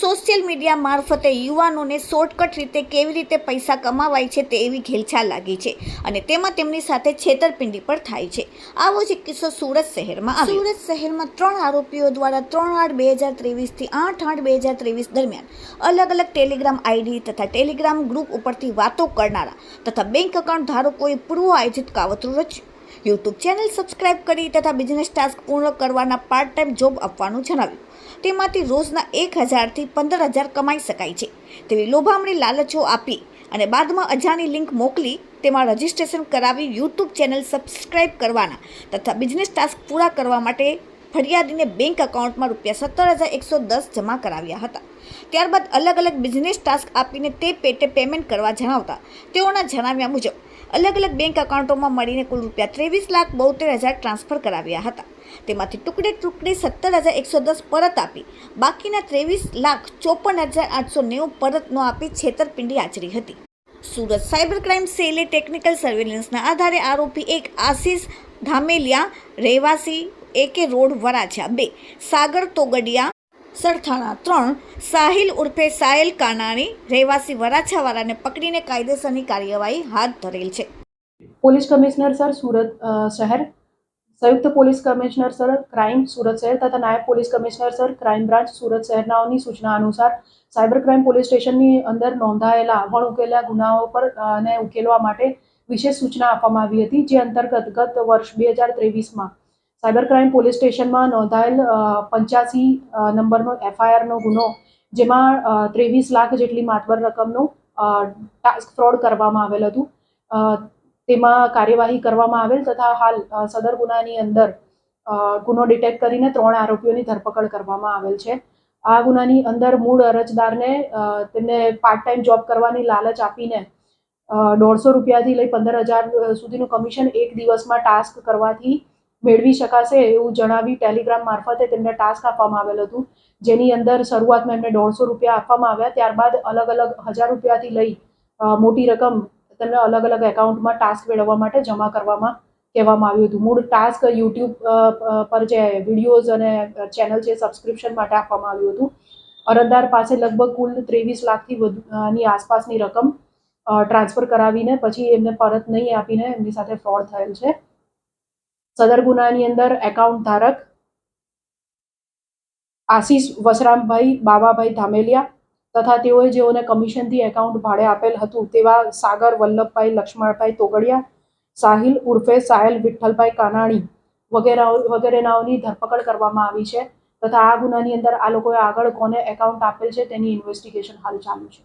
Social media મારફતે યુવાનોને shortcut રીતે કેવી રીતે પૈસા કમાવાય છે તે એવી ઘેલછા લાગી છે અને તેમાં તેમની સાથે છેતરપિંડી પણ થાય છે આવો જ એક કિસ્સો સુરત શહેરમાં. સુરત શહેરમાં ત્રણ આરોપીઓ દ્વારા ત્રણ આઠ બે હજાર ત્રેવીસથી આઠ આઠ બે હજાર ત્રેવીસ દરમિયાન અલગ અલગ ટેલિગ્રામ આઈડી તથા ટેલિગ્રામ ગ્રુપ ઉપરથી વાતો કરનારા તથા બેંક એકાઉન્ટ ધારકોએ પૂર્વ આયોજિત કાવતરું રચ્યું યુટ્યુબ ચેનલ સબસ્ક્રાઇબ કરી તથા બિઝનેસ ટાસ્ક પૂર્ણ કરવાના પાર્ટ ટાઈમ જોબ આપવાનું જણાવ્યું. તેમાંથી રોજના એક હજારથી પંદર હજાર કમાઈ શકાય છે. તેવી લોભામણી લાલચો આપી અને બાદમાં અજાણી લિંક મોકલી તેમાં રજિસ્ટ્રેશન કરાવી યુટ્યુબ ચેનલ સબસ્ક્રાઇબ કરવાના તથા બિઝનેસ ટાસ્ક પૂરા કરવા માટે ફરિયાદીને બેંક એકાઉન્ટમાં રૂપિયા સત્તર હજાર એકસો દસ જમા કરાવ્યા હતા. ત્યારબાદ અલગ અલગ બિઝનેસ ટાસ્ક આપીને તે પેટે પેમેન્ટ કરવા જણાવતા તેઓના જણાવ્યા મુજબ અલગ અલગ બેંક એકાઉન્ટોમાં મળીને કુલ રૂપિયા ત્રેવીસ લાખ બોતેર હજાર ટ્રાન્સફર કરાવ્યા હતા. તેમાંથી ટુકડે ટુકડે સત્તર હજાર એકસો દસ પરત આપી, બાકીના ત્રેવીસ લાખ ચોપન હજાર આઠસો નેવું પરત ન આપી છેતરપિંડી આચરી હતી. સુરત સાયબર ક્રાઇમ સેલે ટેકનિકલ સર્વેલન્સના આધારે આરોપી એક આશીષ ધામેલિયા, રહેવાસી એકે રોડ વરાછા, બે સાગર તોગડિયા સરથાણા ત્રણ સાહિલ ઉર્ફે સાહેલ કાનાણી રહેવાસી વરાછાવાળાને પકડીને કાયદેસરની કાર્યવાહી હાથ ધરેલ છે. પોલીસ કમિશનર સર સુરત શહેર, સંયુક્ત police commissioner sir crime Surat શહેર તથા નાયબ police commissioner sir crime branch Surat શહેરનાઓની સૂચના અનુસાર સાયબર ક્રાઇમ પોલીસ સ્ટેશનની અંદર નોંધાયેલા અવણ ઉકેલા ગુનાઓ પર અને ઉકેલવા માટે વિશેષ સૂચના આપવામાં આવી હતી જે અંતર્ગત ગત વર્ષ બે હજાર ત્રેવીસમાં સાયબર ક્રાઇમ પોલીસ સ્ટેશનમાં નોંધાયેલ પંચ્યાસી નંબરનો એફઆઈઆરનો ગુનો, જેમાં ત્રેવીસ લાખ જેટલી માતબર રકમનું ટાસ્ક ફ્રોડ કરવામાં આવેલ હતું. તેમાં કાર્યવાહી કરવામાં આવેલ તથા હાલ સદર ગુનાની અંદર ગુનો ડિટેક્ટ કરીને ત્રણ આરોપીઓની ધરપકડ કરવામાં આવેલ છે. આ ગુનાની અંદર મૂળ અરજદારને તેમને પાર્ટ ટાઈમ જોબ કરવાની લાલચ આપીને દોઢસો રૂપિયાથી લઈ પંદર હજાર સુધીનું કમિશન એક દિવસમાં ટાસ્ક કરવાથી મેળવી શકાશે એવું જણાવી ટેલિગ્રામ મારફતે તેમને ટાસ્ક આપવામાં આવેલ હતું. જેની અંદર શરૂઆતમાં એમને દોઢસો રૂપિયા આપવામાં આવ્યા. ત્યારબાદ અલગ અલગ હજાર રૂપિયાથી લઈ મોટી રકમ તેમને અલગ અલગ એકાઉન્ટમાં ટાસ્ક મેળવવા માટે જમા કરવામાં કહેવામાં આવ્યું હતું. મૂળ ટાસ્ક યુટ્યુબ પર જે વિડીયોઝ અને ચેનલ છે સબસ્ક્રિપ્શન માટે આપવામાં આવ્યું હતું. અરજદાર પાસે લગભગ કુલ ત્રેવીસ લાખથી વધુ અ, ની આસપાસની રકમ ટ્રાન્સફર કરાવીને પછી એમને પરત નહીં આપીને એમની સાથે ફ્રોડ થયેલ છે. સદર ગુનાની અંદર એકાઉન્ટ ધારક આશીષ વસરામભાઈ બાવાભાઈ ધામેલિયા તથા તેઓએ જેઓને કમિશનથી એકાઉન્ટ ભાડે આપેલ હતું તેવા સાગર વલ્લભભાઈ, લક્ષ્મણભાઈ તોગડિયા, સાહિલ ઉર્ફે સાહેલ વિઠ્ઠલભાઈ કાનાણી વગેરે વગેરેનાઓની ધરપકડ કરવામાં આવી છે તથા આ ગુનાની અંદર આ લોકોએ આગળ કોને એકાઉન્ટ આપેલ છે તેની ઇન્વેસ્ટિગેશન હાલ ચાલુ છે.